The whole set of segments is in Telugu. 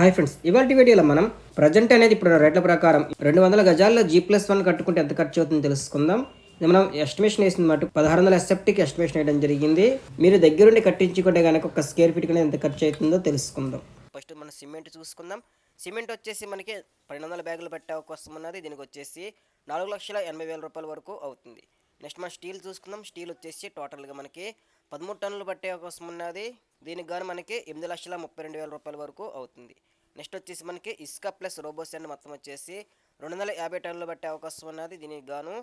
హాయ్ ఫ్రెండ్స్ ఇవాళ వీడియోలో మనం ప్రజెంట్ అనేది ఇప్పుడు రేట్ల ప్రకారం రెండు వందల గజాల్లో జీ ప్లస్ వన్ కట్టుకుంటే ఎంత ఖర్చు అవుతుందో తెలుసుకుందాం. మనం ఎస్టిమేషన్ వేసిన మాట పదహారు వందల ఎస్ఎఫ్టీకి ఎస్టిమేషన్ వేయడం జరిగింది. మీరు దగ్గరుండి కట్టించుకుంటే కనుక ఒక స్క్వేర్ ఫీట్ ఎంత ఖర్చు అవుతుందో తెలుసుకుందాం. ఫస్ట్ మనం సిమెంట్ చూసుకుందాం. సిమెంట్ వచ్చేసి మనకి పన్నెండు వందల బ్యాగులు పెట్టే అవకాశం ఉన్నది. దీనికి వచ్చేసి నాలుగు లక్షల ఎనభై వేల రూపాయల వరకు అవుతుంది. నెక్స్ట్ మనం స్టీల్ చూసుకుందాం. స్టీల్ వచ్చేసి టోటల్గా మనకి పదమూడు టన్నులు పట్టే అవకాశం ఉన్నది. దీనికి గాను మనకి ఎనిమిది లక్షల ముప్పై రెండు వేల రూపాయల వరకు అవుతుంది. నెక్స్ట్ వచ్చేసి మనకి ఇసుక ప్లస్ రోబోస్ అండ్ మొత్తం వచ్చేసి రెండు వందల యాభై టన్నులు పట్టే అవకాశం ఉన్నది. దీనికి గాను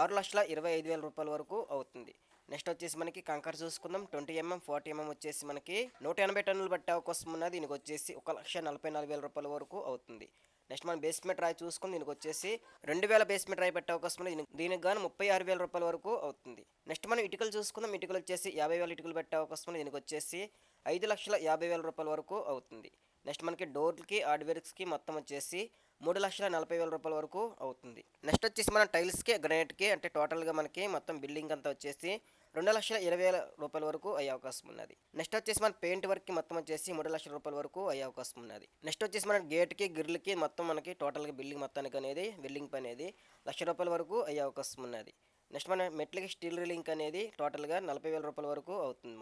ఆరు లక్షల ఇరవై ఐదు వేల రూపాయల వరకు అవుతుంది. నెక్స్ట్ వచ్చేసి మనకి కంకర్ చూసుకుందాం. ట్వంటీ ఎంఎం ఫార్టీ ఎంఎం వచ్చేసి మనకి నూట ఎనభై టన్నులు పట్టే అవకాశం ఉన్నది. దీనికి వచ్చేసి ఒక లక్ష నలభై నాలుగు వేల రూపాయల వరకు అవుతుంది. నెక్స్ట్ మనం బేస్మెంట్ రాయి చూసుకుని దీనికి వచ్చేసి రెండు వేల బేస్మెంట్ రాయి పెట్టే అవకాశం ఉంది. దీనికి- కానీ గాను ముప్పై ఆరు వేల రూపాయల వరకు అవుతుంది. నెక్స్ట్ మనం ఇటుకలు చూసుకుందాం. ఇటుకలు వచ్చేసి యాభై వేల ఇటుకలు పెట్టే అవకాశం ఉంది. దీనికి వచ్చేసి ఐదు లక్షల యాభై వేల రూపాయల వరకు అవుతుంది. నెక్స్ట్ మనకి డోర్కి హార్డ్వేర్స్కి మొత్తం వచ్చేసి మూడు లక్షల నలభై వేల రూపాయల వరకు అవుతుంది. నెక్స్ట్ వచ్చేసి మన టైల్స్కి గ్రానైట్కి అంటే టోటల్గా మనకి మొత్తం బిల్డింగ్ అంతా వచ్చేసి రెండు లక్షల ఇరవై వేల రూపాయల వరకు అయ్యే అవకాశం ఉన్నది. నెక్స్ట్ వచ్చేసి మన పెయింట్ వర్క్కి మొత్తం వచ్చేసి మూడు లక్షల రూపాయల వరకు అయ్యే అవకాశం ఉన్నది. నెక్స్ట్ వచ్చేసి మన గేట్కి గిర్లకి మొత్తం మనకి టోటల్గా బిల్డింగ్ మొత్తానికి అనేది బిల్డింగ్ పని అనేది లక్ష రూపాయల వరకు అయ్యే అవకాశం ఉన్నది. నెక్స్ట్ మన మెట్లకి స్టీల్ రిలింక్ అనేది టోటల్గా నలభై వేల రూపాయల వరకు అవుతుంది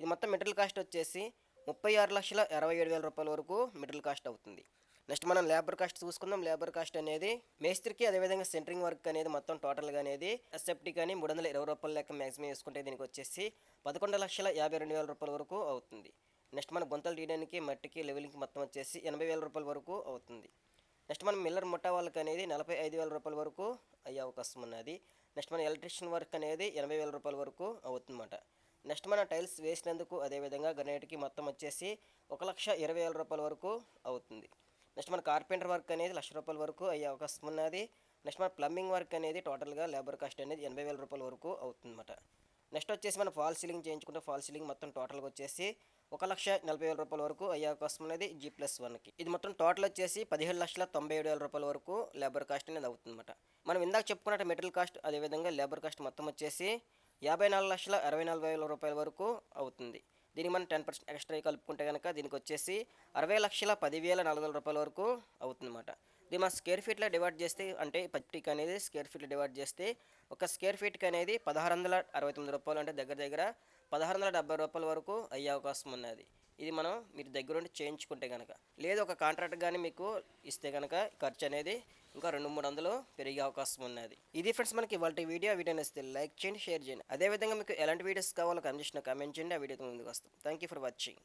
ఇది మొత్తం మెటీరియల్ కాస్ట్ వచ్చేసి ముప్పై ఆరు లక్షల ఇరవై ఏడు వేల రూపాయల వరకు మిడిల్ కాస్ట్ అవుతుంది. నెక్స్ట్ మనం లేబర్ కాస్ట్ చూసుకుందాం. లేబర్ కాస్ట్ అనేది మేస్త్రికి అదేవిధంగా సెంటరింగ్ వర్క్ అనేది మొత్తం టోటల్గా అనేది ఎస్ఎఫ్టీ కానీ మూడు వందల ఇరవై రూపాయల లెక్క మ్యాక్సిమం వేసుకుంటే దీనికి వచ్చేసి పదకొండు లక్షల యాభై రెండు వేల రూపాయల వరకు అవుతుంది. నెక్స్ట్ మన గుంతలు తీయడానికి మట్టికి లెవెలింగ్కి మొత్తం వచ్చేసి ఎనభై వేల రూపాయల వరకు అవుతుంది. నెక్స్ట్ మనం మిల్లర్ ముఠా వాళ్ళకి అనేది నలభై ఐదు వేల రూపాయల వరకు అయ్యే అవకాశం ఉన్నది. నెక్స్ట్ మన ఎలక్ట్రిషియన్ వర్క్ అనేది ఎనభై వేల రూపాయల వరకు అవుతుందన్నమాట. నెక్స్ట్ మన టైల్స్ వేసినందుకు అదేవిధంగా గ్రనేట్కి మొత్తం వచ్చేసి ఒక లక్ష ఇరవై వేల రూపాయల వరకు అవుతుంది. నెక్స్ట్ మన కార్పెంటర్ వర్క్ అనేది లక్ష రూపాయల వరకు అయ్యే అవకాశం ఉన్నది. నెక్స్ట్ మన ప్లంబింగ్ వర్క్ అనేది టోటల్గా లేబర్ కాస్ట్ అనేది ఎనభై వేల రూపాయల వరకు అవుతుందన్నమాట. నెక్స్ట్ వచ్చేసి మనం ఫాల్ సీలింగ్ చేయించుకుంటే ఫాల్ సీలింగ్ మొత్తం టోటల్గా వచ్చేసి ఒక లక్ష నలభై వేల రూపాయల వరకు అయ్యే అవకాశం అనేది జీ ప్లస్ వన్కి ఇది మొత్తం టోటల్ వచ్చేసి పదిహేడు లక్షల తొంభై ఏడు వేల రూపాయల వరకు లేబర్ కాస్ట్ అనేది అవుతుందన్నమాట. మనం ఇందాక చెప్పుకున్నట్టు మెటీరియల్ కాస్ట్ అదేవిధంగా లేబర్ కాస్ట్ మొత్తం వచ్చేసి యాభై నాలుగు లక్షల అరవై నాలుగు వేల రూపాయల వరకు అవుతుంది. దీనికి మనం టెన్ పర్సెంట్ ఎక్స్ట్రా కలుపుకుంటే కనుక దీనికి వచ్చేసి అరవై లక్షల పదివేల నాలుగు వందల రూపాయల వరకు అవుతుందన్నమాట. ఇది మన స్క్వేర్ ఫీట్లో డివైడ్ చేస్తే అంటే పత్రిక అనేది స్క్వేర్ ఫీట్లో డివైడ్ చేస్తే ఒక స్క్వేర్ ఫీట్కి అనేది పదహారు వందల అరవై తొమ్మిది రూపాయలు అంటే దగ్గర దగ్గర పదహారు వందల డెబ్బై రూపాయల వరకు అయ్యే అవకాశం ఉన్నది. ఇది మనం మీరు దగ్గరుండి చేయించుకుంటే కనుక లేదు ఒక కాంట్రాక్ట్ కానీ మీకు ఇస్తే కనుక ఖర్చు అనేది ఇంకా రెండు మూడు వందలు పెరిగే అవకాశం ఉన్నది. ఇది ఫ్రెండ్స్ మనకి వాళ్ళ వీడియో. వీడియో నచ్చితే లైక్ చేయండి షేర్ చేయండి. అదేవిధంగా మీకు ఎలాంటి వీడియోస్ కావాలో కనిపించిన కామెంట్ చేయండి. ఆ వీడియోతో ముందుకు వస్తాం. Thank you for watching